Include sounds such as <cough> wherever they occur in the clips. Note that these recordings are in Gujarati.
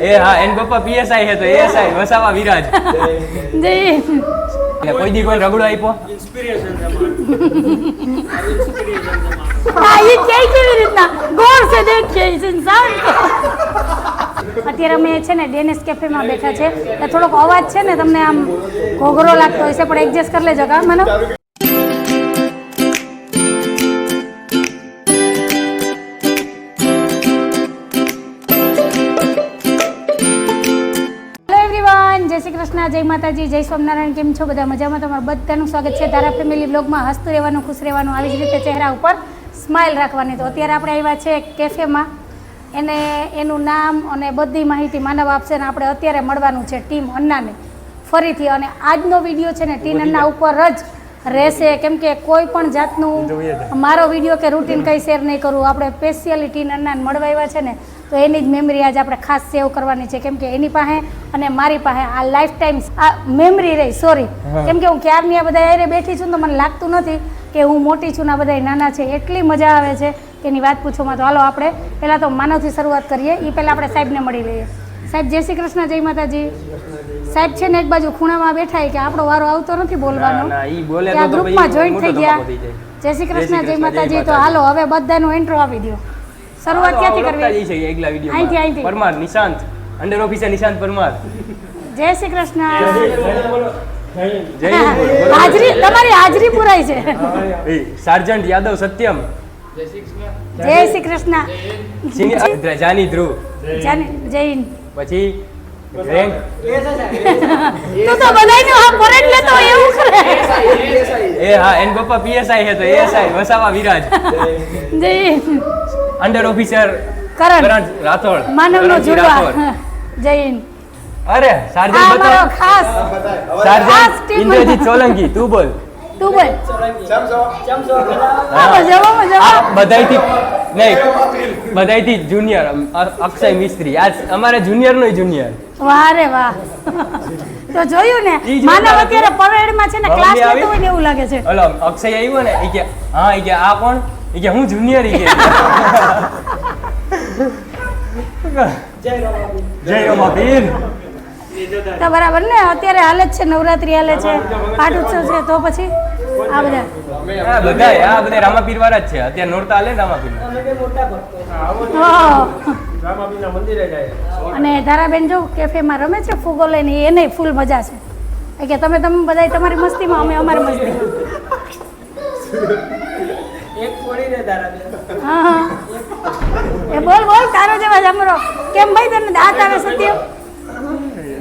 એ હા એન પપ્પા પીએસઆઈ હે તો એએસઆઈ વસાવા વિરાજ. જય. એટલે કોઈ દી કોઈ રગડો આપ્યો? હા એ કે કેવી રીતના? ગોર સે દેખ કે ઇન્સાન અત્યારે અમે છે ને ડેનિસ કેફેમાં બેઠા છે. એટલે થોડોક અવાજ છે ને તમને આમ ઘોઘરો લાગતો હશે પણ એડજસ્ટ કરી લેજો કા મને જય કૃષ્ણ જય માતાજી જય સ્વામિનારાયણ કેમ છો બધા? મજામાં તમારું બધાનું સ્વાગત છે. ધારા ફેમિલી બ્લોગમાં હસતું રહેવાનું ખુશ રહેવાનું આવી જ રીતે ચહેરા ઉપર સ્માઇલ રાખવાની. તો અત્યારે આપણે આવ્યા છે કેફેમાં એને એનું નામ અને બધી માહિતી માનવ આપશે અને આપણે અત્યારે મળવાનું છે ટીમ અન્નાને. ફરીથી અને આજનો વીડિયો છે ને ટીમ અન્ના ઉપર જ રહેશે. કેમ કે કોઈ પણ જાતનું મારો વીડિયો કે રૂટીન કંઈ શેર નહીં કરું. આપણે સ્પેશિયલી ટીન અન્નાને મળવા આવ્યા છે ને તો એની જ મેમરી આજે આપણે ખાસ સેવ કરવાની છે. કેમ કે એની પાસે અને મારી પાસે આ લાઈફ ટાઈમ આ મેમરી રહી સોરી. કેમ કે હું ક્યારની આ બધા હારે બેઠી છું તો મને લાગતું નથી કે હું મોટી છું ને આ બધા નાના છે. એટલી મજા આવે છે કે એની વાત પૂછોમાં તો હાલો આપણે પહેલાં તો માનવથી શરૂઆત કરીએ. એ પહેલાં આપણે સાહેબને મળી લઈએ. સાહેબ જય શ્રી કૃષ્ણ જય માતાજી. સાહેબ છે ને એક બાજુ ખૂણામાં બેઠા કે આપણો વારો આવતો નથી બોલવાનો? આ ગ્રુપમાં જોઈન થઈ ગયા. જાય. શ્રી કૃષ્ણ જય જય માતાજી. તો હાલો હવે બધાનો એન્ટ્રો આપી દો શરૂઆત ક્યાંથી કરવી? જ છે એકલા અહીંથી, વીડિયો અહીંથી. Parmar Nishant. Under officer Nishant Parmar. જય શ્રી કૃષ્ણ. હાજરી તમારી હાજરી પુરાઈ છે. સાર્જન્ટ યાદવ સત્યમ જય શ્રી કૃષ્ણ. જાની ધ્રુવ. જય હિન્દ. પછી રેન્ક તું તો બધાયનો હા પરેડ લેતો એવું કરે. એ હા એન પપ્પા પીએસઆઈ હે તો એસઆઈ વસાવા વિરાજ. જય Hind. Under officer Karan. Rathod. માનવનો જુડવા જય હિન્દ અરે આ બતાવ. ખાસ ખાસ ઇન્દ્રજીત સોલંકી તું બોલ. તું બોલ. ચમસો ચમસો જવા આ જવા બધાયથી નહીં બધાઈથી જુનિયર અક્ષય મિસ્ત્રી. આ અમારે જુનિયર નો જુનિયર વાહ રે વાહ. તો જોયું ને માનવ અત્યારે પરેડમાં છે ને ક્લાસ લેતો હોય ને એવું લાગે છે. હલો અક્ષય આવ્યો ને એ કે હા એ કે આ કોણ? એ કે હું જુનિયર એ કે જય રમાપીર તો બરાબર ને? અત્યારે હાલે જ છે નવરાત્રી હાલે છે પાઠ ઉત્સવ છે તો પછી આ બધા. આ બધા આ બધા રામાપીર વાળા જ છે. અત્યારે નોરતા હાલે રામાપીર? અને ધારાબેન જો કેફેમાં રમે છે ફૂગો લઈને એને ફૂલ મજા છે. એ કે તમે તમે બધા તમારી મસ્તીમાં અમે અમારી મસ્તીમાં હા એ બોલ બોલ તારો જેવા જમરો કેમ ભાઈ તને દાંત આવે સત્ય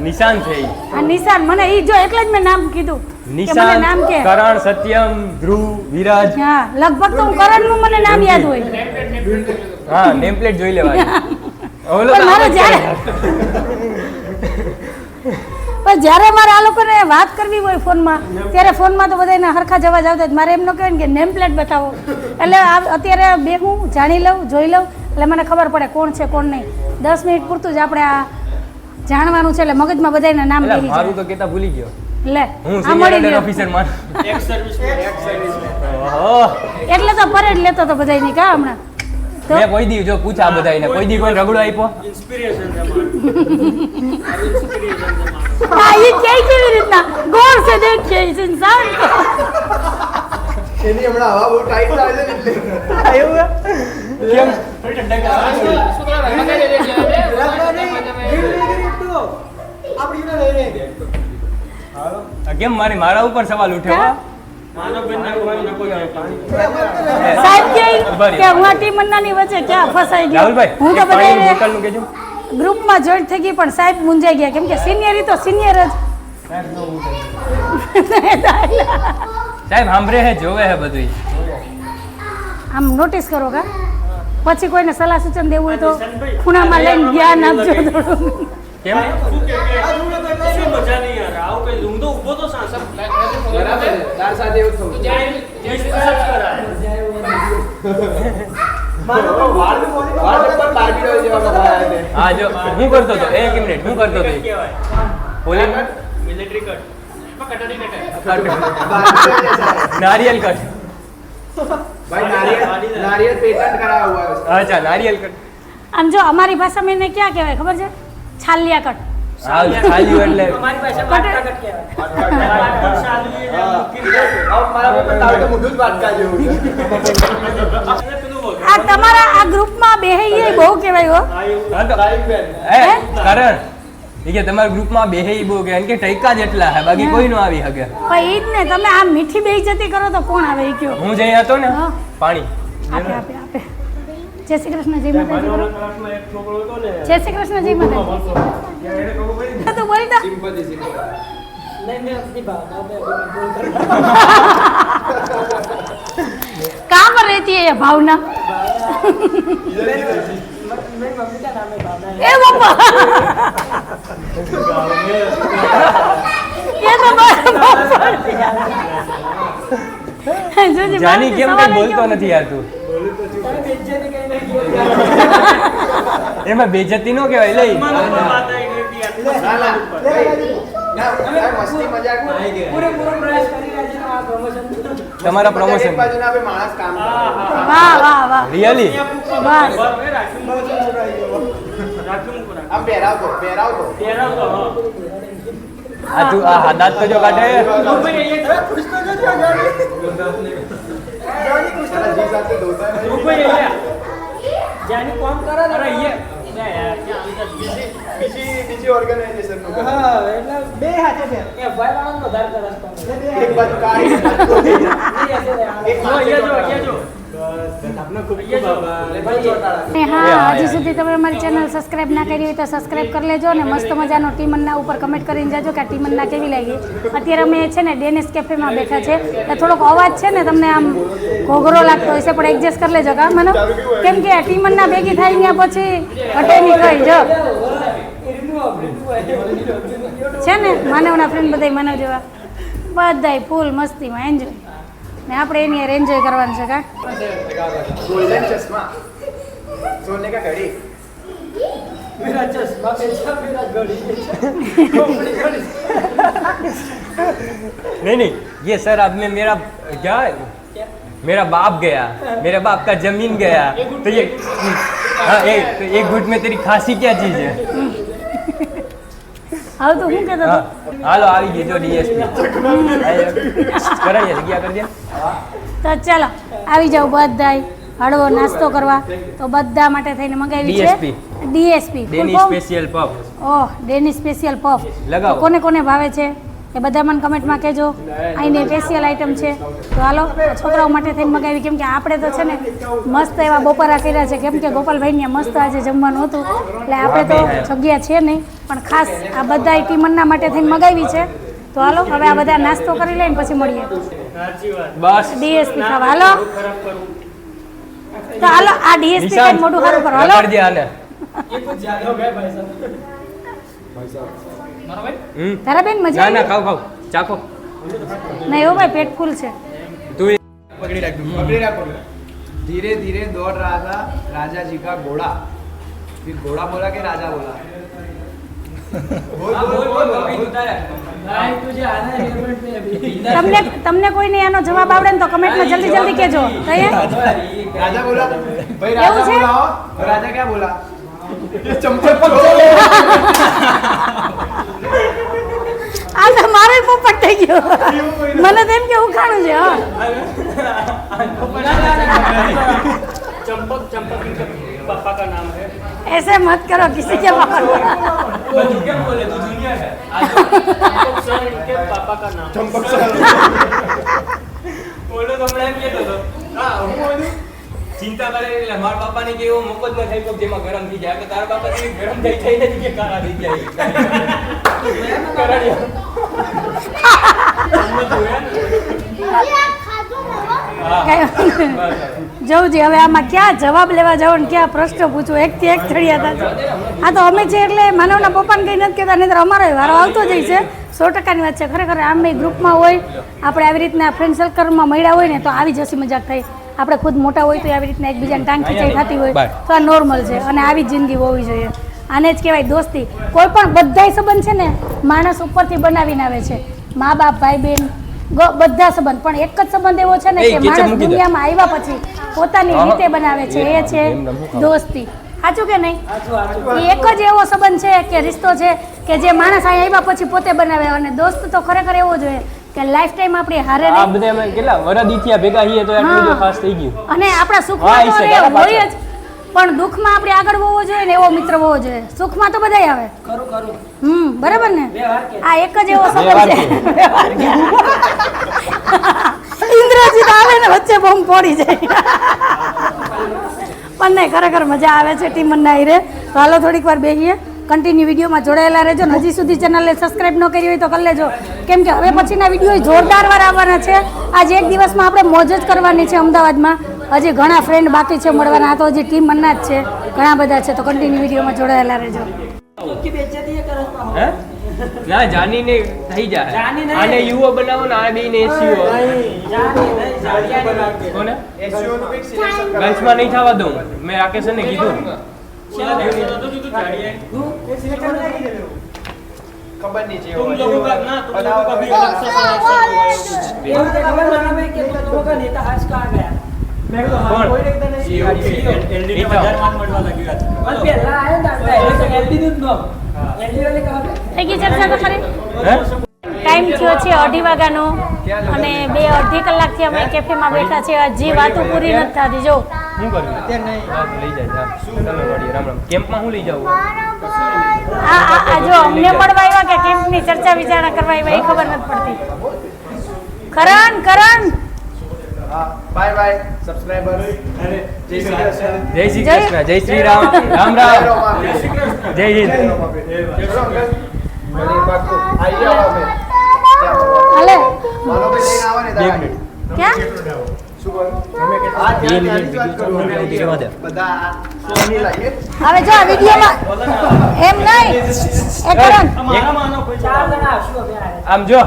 નિશાન છે આ નિશાન મને ઈ જો એટલે જ મેં નામ કીધું. નિશાન નામ કે. કરણ સત્યમ ધ્રુવ વિરાજ. હા લગભગ તો કરણનું મને નામ યાદ હોય. હા નેમ પ્લેટ જોઈ લેવાય. ઓલો મારે જ્યારે પણ જ્યારે મારે આ લોકોને વાત કરવી હોય ફોનમાં ત્યારે ફોનમાં તો બધાને હરખા જવા જ આવતા. મારે એમનો ન કહેવાય ને કે નેમ પ્લેટ બતાવો. એટલે આ અત્યારે બે હું જાણી લઉં જોઈ લઉં એટલે મને ખબર પડે કોણ છે કોણ નહીં. દસ મિનિટ પૂરતું જ આપણે આ જાણવાનું છે એટલે મગજમાં બધાના નામ એટલે બેસી મારું તો કેતા ભૂલી ગયો. લે હું આ મળી અંડર ગયો. ઓફિસર માન ઓહો. એટલે તો પરેડ લેતો તો બધાની કા હમણાં? મેં કોઈ દી જો પૂછા બધાને કોઈ દી કોઈ રગડો આપ્યો? હા ઈ કે કેવી રીતના? ગોર સે દેખીએ ઇસ ઇન્સાન એની હમણાં હવા બહુ ટાઈટ ચાલે છે એટલે. એટલે કેમ? કેમ મારી મારા ઉપર સવાલ ઉઠ્યો હો? સાહેબ કે. હું આ વચ્ચે ક્યાં ફસાઈ ગયો? હું તો બધા ગ્રુપમાં જોઈન થઈ ગઈ પણ સાહેબ મુંજાઈ ગયા. કેમ કે સિનિયર તો સિનિયર જ. સાહેબ સાંભળે હે જોવે હે બધું આમ નોટિસ કરો કા? પછી કોઈને સલાહ સૂચન દેવું હોય તો ખૂણામાં લઈને જ્ઞાન આપજો થોડું કેમ. ઊભો તો હું કરતો હતો. એક મિનિટ હું કરતો હતો. Police cut. <laughs> નારિયેલ કટ. ભાઈ નારિયેલ નારિયેલ આમ જો અમારી ભાષામાં એને ક્યાં કહેવાય? ખબર છે? છાલિયા કટ. આ એટલે અમારી પાસે કહેવાય. મારા તો મોઢું જ વાટકા જેવું તમારા આ ગ્રુપમાં બેહી બહુ કહેવાય હો. હે કરણ કે તમારા ગ્રુપમાં બેહે બહુ કે કે ટૈકા જેટલા હે બાકી કોઈ નો આવી શકે. પણ ઈ જ ને તમે આ મીઠી બેઇજ્જતી કરો તો કોણ આવે? ઈ કયો. હું જઈ હતો ને પાણી. આપે આપે આપે. જય શ્રી કૃષ્ણ જય માતાજી કરો ક્લાસમાં એક છોકરો હતો ને જય શ્રી કૃષ્ણ જય માતાજી તો બોલતા સિમ્પલ સિમ્પલ નહીં મેં નથી ભાવતા મેં બોલ કરું. कहाँ पर रहती है ये भावना मेरी मम्मी का नाम है भावना है ए बाबा ये तो बहुत- बहुत जो जी જાની बात કેમ सवाल કઈ है બોલતો क्यों? નથી યાર તું <laughs> એમાં બેજતી નો કહેવાય લઈ. તમારા પ્રમોશન રિયલી આ ના બે માણસ કામ કરે હા, સાથે ધોતા બીજી બીજી ઓર્ગેનાઇઝેશનનું કરે. એક બાજુ કાળી એક બાજુ. હા હજી સુધી તમે અમારી ચેનલ સબસ્ક્રાઇબ ના કરી હોય તો સબસ્ક્રાઇબ કરી લેજો અને મસ્ત મજાનો ટીમનના ઉપર કમેન્ટ કરીને જાજો કે આ ટીમનના કેવી લાગી. અત્યારે અમે છે ને ડેનિસ કેફેમાં બેઠા છે. એટલે થોડોક અવાજ છે ને તમને આમ ઘોઘરો લાગતો હશે પણ એડજસ્ટ કરી લેજો કા મને કેમ કે આ ટીમનના ભેગી થાય ત્યાં પછી હટે નહીં કઈ જો. છે ને માનવના ફ્રેન્ડ બધાય માનવ જેવા બધાય ફૂલ મસ્તીમાં એન્જોય ને આપણે એની યાર એન્જોય કરવાનું છે કા गोल्डन चश्मा सोने का घड़ी मेरा चश्मा बेचा मेरा घड़ी बेचा नहीं नहीं ये सर अब में मेरा क्या मेरा बाप गया मेरे बाप का जमीन गया तो ये हाँ एक तो एक गुट में तेरी खासी क्या चीज है હવે તો શું કહેતો હાલો આવી ગઈ <laughs> તો ચાલો આવી જાવ બધાય. હળવો નાસ્તો કરવા. તો બધા માટે થઈને મંગાવી છે. DSP. Danny special puff. Oh Danny special puff. લગાવો. કોને કોને ભાવે છે? એ બધા મને કમેન્ટમાં કહેજો. અહીંની સ્પેશિયલ આઈટમ છે. તો હાલો છોકરાઓ માટે થઈને મગાવી. કેમ કે આપણે તો છે ને મસ્ત એવા બપોરા કર્યા છે. કેમ કે ગોપાલભાઈને મસ્ત આજે જમવાનું હતું. એટલે આપણે તો જગ્યા છે નહીં. પણ ખાસ આ બધા ટીમનના માટે થઈને મગાવી છે. તો હાલો હવે આ બધા નાસ્તો કરી લઈને પછી મળીએ. બસ. ડીએસપી ખાવા. હાલો. તો હાલો આ ડીએસપી મોટું સારું કરો. હાલો. ભાઈ આને ये कुछ ज्यादा हो गया भाई साहब मारो भाई હમ તારા બેન મજા ના ના આવી ખાવ ખાવ ચાખો નહીં હો ભાઈ પેટ ફૂલ છે તું पकड़ी रख पकड़ी रख धीरे धीरे दौड़ रहा था राजा जी का घोड़ा फिर घोड़ा बोला कि राजा बोला बोल बोल बोल बोल भाई तुझे आना है एयरपोर्ट पे अभी તમને તમને કોઈને એનો જવાબ આવડે ને તો કમેન્ટમાં જલ્દી જલ્દી કહેજો કહીએ राजा बोला भाई એવું राजा છે? बोला हो और મારો પોપટ થઈ ગયો મને તો એમ કે ઉખાણું છે હા चंपक चंपक इनके पापा का नाम है ऐसे मत करो किसी के पापा को બધું કેમ બોલે તું જુનિયર છે चंपक सर इनके पापा का नाम चंपक सर બોલો તો હમણાં એમ કહેતો હતો હા હું બોલું ચિંતા કરે એટલે મારા બાપાને કે એવો મોકો જ ન થાય કોક જેમાં ગરમ થઈ જાય કે તારા બાપા તો ગરમ થઈ થઈ નથી કે કાળા થઈ જાય હા. જવું છે હવે આમાં ક્યાં જવાબ લેવા જાવ ને ક્યાં પ્રશ્ન પૂછવો એકથી એક ચડિયાતા હતા આ તો અમે છે એટલે માનવના પપ્પાને કંઈ નથી કહેતા નહીં અમારો વારો આવતો જ છે. સો ટકાની વાત છે. ખરેખર આમ ગ્રુપમાં હોય આપણે આવી રીતના ફ્રેન્ડ સર્કલમાં મળ્યા હોય ને તો આવી જ હસી મજાક થઈ આપણે ખુદ મોટા હોય તો આવી રીતના એકબીજાને ટાંગ ખીચાઈ થતી હોય તો આ નોર્મલ છે અને આવી જ જિંદગી હોવી જોઈએ. આને જ કહેવાય દોસ્તી. કોઈ પણ બધાય સંબંધ છે ને માણસ ઉપરથી બનાવીને આવે છે. મા બાપ ભાઈ બેન બધા સંબંધ. પણ એક જ સંબંધ એવો છે ને કે માણસ દુનિયામાં આવ્યા પછી પોતાની રીતે બનાવે છે એ છે. દોસ્તી. સાચું કે નહીં? એક જ એવો સંબંધ છે કે રિશ્તો છે કે જે માણસ અહીંયા આવ્યા પછી પોતે બનાવે. અને દોસ્ત તો ખરેખર એવો જોઈએ કે લાઈફ ટાઈમ આપણી હારે આ બધા કેટલા વરદિથિયા ભેગા છીએ તો એટલું. ખાસ થઈ ગયું. અને આપણા સુખ તો હોય જ. પણ દુઃખમાં આપણે આગળ હોવો જોઈએ ને એવો મિત્ર હોવો જોઈએ. સુખમાં તો બધાય આવે. ખરું ખરું. હમ બરાબર ને? આ એક જ એવો સફર છે. <laughs> ઇન્દ્રજીત આવે ને વચ્ચે બોમ્બ પડી જાય. પણ નહીં ખરેખર મજા આવે છે ટીમ ના રે તો હાલો થોડીક વાર બેસીએ કન્ટિન્યુ વિડીયોમાં જોડાયેલા રહેજો. ને હજી સુધી ચેનલને સબસ્ક્રાઇબ ન કરી હોય તો કરી લેજો. કેમ કે હવે પછીના વીડિયો જોરદાર વાર આવવાના છે. આજે એક દિવસમાં આપણે મોજ જ કરવાની છે અમદાવાદમાં. હજી ઘણા ફ્રેન્ડ બાકી છે મળવાના આ તો હજી ટીમ મન્ના જ છે ઘણા બધા છે તો કન્ટિન્યુ વિડીયોમાં જોડાયેલા રહેજો ચોખ્ખી બેઇજ્જતી એ કરે છે પાછો. હે ના જાનીને થઈ જાય જાની નહીં. આને યુઓ બનાવો ને આ બેને એસીઓ નહીં, જાની નહીં, જાડિયાની વાત છે. કોને SEO નું કંઈક selection કરો. ગર્લ્સમાં નહીં થવા દઉં મેં રાકેશને કીધું તું? ખબર નહીં છે तुम એવો. लोगों का ना तुम लोगों का भी अलग से એવું છે ખબર મને ભાઈ કે तुम लोगों का नेता आज कहाँ गया ટાઈમ થયો છે અઢી વાગ્યાનો અને બે અઢી કલાકથી અમે કેફેમાં બેઠા છે હજી વાતો પૂરી નથી થતી જો. શું કર્યું? હા, તો લઈ જાય ચાલો મળીએ રામ રામ. કેમ્પમાં હું લઈ જાઉં? આ આ આ જો અમને મળવા આવ્યા કે કેમ્પની ચર્ચા વિચારણા કરવા આવ્યા એ ખબર નથી પડતી. Karan Karan! Bye bye subscriber જય શ્રી કૃષ્ણ. જય શ્રી રામ. રામ. રામ જય શ્રી કૃષ્ણ. જય હિન્દ. આમ જો.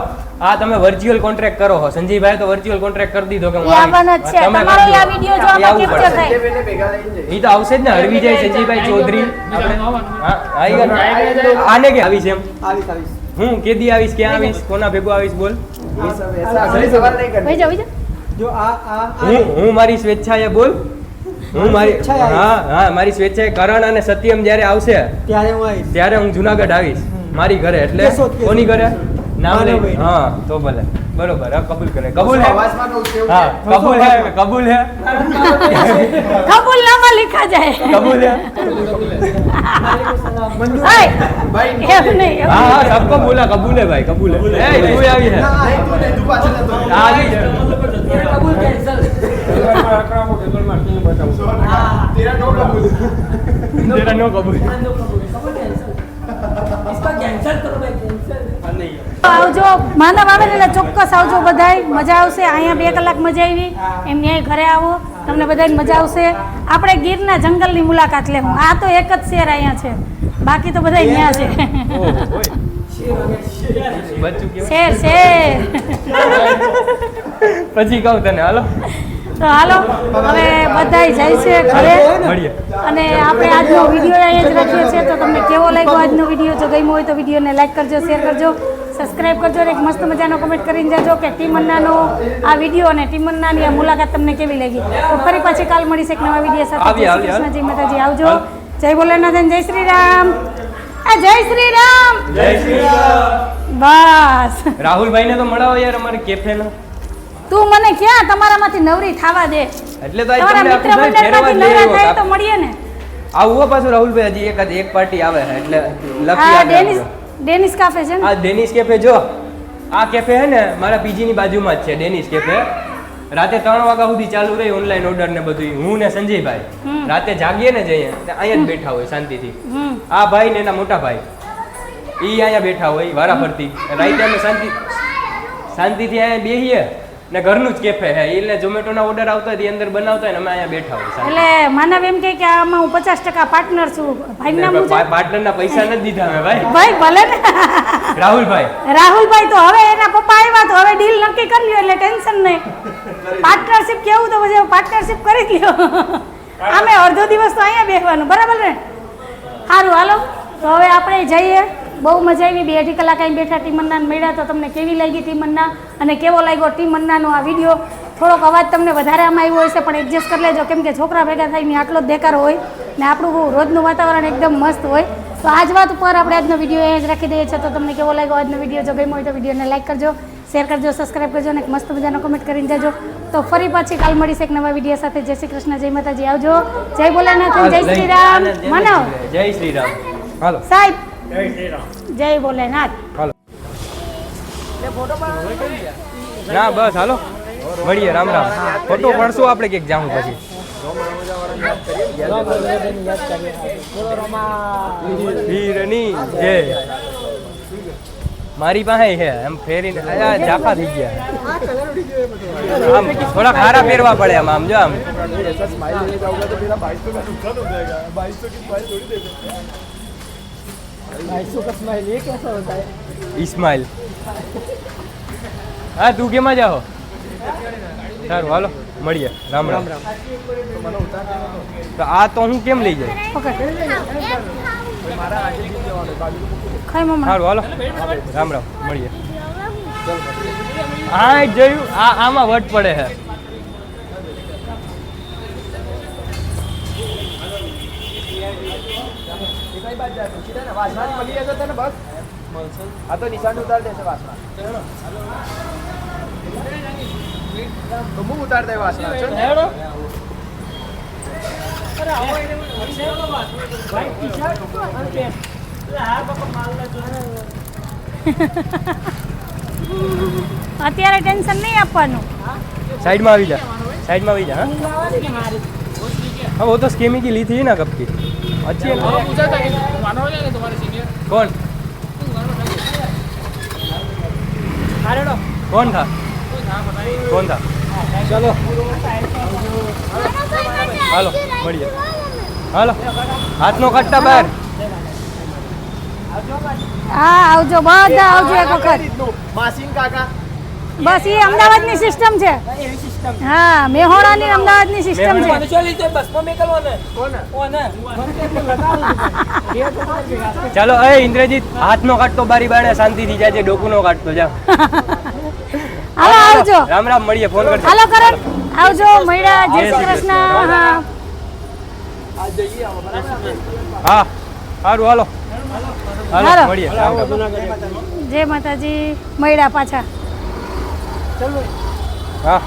આ તમે વર્ચ્યુઅલ કોન્ટ્રાક્ટ કરો હો. સંજયભાઈ તો વર્ચ્યુઅલ કોન્ટ્રાક્ટ કરી દીધો કે આવવાનો જ છે. તમારો આ વિડિયો જો આપણે કેપ્ચર થાય. ઈ તો આવશે જ ને હરવિજય સંજયભાઈ ચૌધરી. હા આવી ગયો આને કે આવી છે એમ? આવી આવી હું કેદી આવીશ ક્યાં આવીશ? કોના ભેગો આવીશ? બોલ. ભાઈ જાવ જો આ આ હું હું મારી સ્વેચ્છાએ બોલ. હું મારી હા હા મારી સ્વેચ્છાએ કરણ અને સત્યમ જ્યારે આવશે ત્યારે હું આવીશ. ત્યારે હું જુનાગઢ આવીશ. મારી ઘરે એટલે કોની ઘરે? નામ હા તો ભલે બરોબર હા કબૂલ કરે કબૂલ હે. હા? કબૂલ હે કબૂલ હે. કબૂલનામા લીખા જાય. કબૂલ હે. ભાઈ એમ નહીં હા હા સબકો બોલા કબૂલ હે ભાઈ કબૂલ હે. એ તું આવી હે. નહીં, તું નહીં, તું પાછળ હતો. આ આવી કબૂલ cancel. તેરા નો કબૂલ. તેરા નો કબૂલ. આવજો માનવ આવે ને ચોક્કસ આવજો બધાય. મજા આવશે. અહીંયા બે કલાક મજા આવી. એમ ન્યાય ઘરે આવો. તમને બધાને મજા આવશે. આપણે ગીરના જંગલની મુલાકાત લેવું આ તો એક જ શેર અહીંયા છે. બાકી તો બધા અહીંયા છે? Share share. પછી કહું તને. હાલો. તો હાલો. હવે બધા જાય છે ઘરે. અને આપણે આજનો વીડિયો અહીંયા જ રાખીએ છીએ. તો તમને કેવો લાગ્યો આજનો વીડિયો? જો ગમ્યો હોય તો વિડીયોને લાઈક કરજો શેર કરજો. સબસ્ક્રાઇબ કરજો એક મસ્ત મજાનો કમેન્ટ કરીને જજો કે ટીમ મન્નાનો આ વીડિયો અને ટીમ મન્નાની આ મુલાકાત તમને કેવી લાગી. તો ફરી પાછી કાલ મળીશ એક નવા વીડિયો સાથે. જય આવીએ, શ્રી કૃષ્ણ જય માતાજી. આવજો. જય ભોલેનાથ જય શ્રી રામ. જય શ્રી રામ. જય શ્રી રામ. બસ. રાહુલભાઈને તો મળાવો યાર અમારે કેફેનો તું મને ક્યાં? તમારામાંથી નવરી થવા દે. એટલે તો તમારા મિત્ર મંડળમાંથી નવરા જ થાય તો મળીએ ને. આવું પાછું રાહુલભાઈ હજી એકાદ એક પાર્ટી આવે એટલે લખી આ ડેનિસ. ડેનિસ કાફે છે આ ડેનિસ કેફે જો. આ કેફે હે ને મારા પીજીની બાજુમાં જ છે ડેનિસ કેફે રાતે ત્રણ વાગ્યા સુધી ચાલુ રહી ઓનલાઈન ઓર્ડર ને બધું હું ને સંજયભાઈ. રાતે જાગીએ ને જઈએ અહીંયા જ બેઠા હોય શાંતિથી. આ ભાઈ ને એના મોટા ભાઈ. ઈ અહીંયા બેઠા હોય વારા ફરતી રાતે અમે શાંતિ શાંતિથી અહીંયા બેહીએ. ને ઘરનું જ કેફે હે. એટલે ઝોમેટોના ઓર્ડર આવતા હોય એ અંદર બનાવતા હોય ને અમે અહીંયા બેઠા હોય એટલે માનવ એમ કહે કે આમાં હું પચાસ ટકા પાર્ટનર છું. ભાઈ શું પાર્ટનરના પૈસા નથી દીધા અમે ભાઈ. ભાઈ ભલે ને. રાહુલભાઈ. રાહુલભાઈ તો હવે એના પપ્પા આવ્યા તો હવે ડીલ નક્કી કરી લ્યો એટલે ટેન્શન નહીં. પાર્ટનરશિપ કેવું તો પછી પાર્ટનરશિપ કરી લ્યો. આમે અડધો દિવસ તો અહીંયા બેસવાનું બરાબર ને? સારું હાલો. તો હવે આપણે જઈએ. બહુ મજા આવી. બે અઢી કલાક અહીં બેઠા ટીમન્ના મળ્યા તો તમને કેવી લાગી ટીમન્ના અને કેવો લાગ્યો ટીમન્નાનો આ વીડિયો? થોડોક અવાજ તમને વધારે આમાં આવ્યો હશે પણ એડજસ્ટ કરી લેજો. કેમ કે છોકરા ભેગા થઈને આટલો જ દેખાડો હોય ને આપણું રોજનું વાતાવરણ એકદમ મસ્ત હોય. તો આજ વાત ઉપર આપણે આજનો વીડિયો એ જ રાખી દઈએ છીએ. તો તમને કેવો લાગ્યો આજનો વીડિયો? જો ગમ્યો હોય તો વિડીયોને લાઈક કરજો શેર કરજો સબસ્ક્રાઈબ કરજો અને મસ્ત મજાનો કમેન્ટ કરીને જજો. તો ફરી પાછી કાલ મળીશ એક નવા વીડિયો સાથે. જય શ્રી કૃષ્ણ જય માતાજી. આવજો. જય ભોલાનાથ જય શ્રી રામ માનવ. જય શ્રી રામ હાલો. સાહેબ જય શ્રી રામ જય ભોલેનાથ. હાલો. ના બસ હાલો. મળીએ રામ રામ. ફોટો પડશું આપણે ક્યાંક જાઉં પછી. વીરની જય. મારી પાસે છે એમ ફેરીને ઝાપા થઈ ગયા. આમ થોડા ખારા ફેરવા પડે આમ આમ જો આમ. ઇસ્માઇલ હા તું કેમાં જાઓ સારું હાલો મળીએ. રામ રામ. તો આ તો હું કેમ લઈ જાય? પકડ ખાઈ મમ્મા સારું હાલો. રામ રામ મળીએ. હા એ જોયું આ આમાં વટ પડે છે. વાસમાં તો નિશાન ઉતાર દેશે અત્યારે ટેન્શન નહીં આપવાનું. સાઈડમાં આવી જા. સાઈડમાં આવી જા, હા? વો તો સ્કીમિંગ લી ને કપકી ली थी ना कब की अच्छी है ना कौन कौन था कौन था चलो હાલો મળીએ હાલો હાથનો કટ્ટા બહાર હા આવજો બધા આવજો એક વખત માસીન કાકા બસ એ અમદાવાદની સિસ્ટમ છે. હા મેહોણાની અમદાવાદની સિસ્ટમ છે. ચાલો એ ઇન્દ્રજીત હાથનો કાટતો બારી બાણે શાંતિથી જાય ડોકુનો કાટતો જા. <laughs> હાલો આવજો. રામ રામ મળીએ ફોન કરજો. હાલો કરણ. આવજો મળ્યા. જય શ્રી કૃષ્ણ. હા. હા સારું હાલો. હાલો હાલો. મળીએ. જય માતાજી. મળ્યા પાછા. હા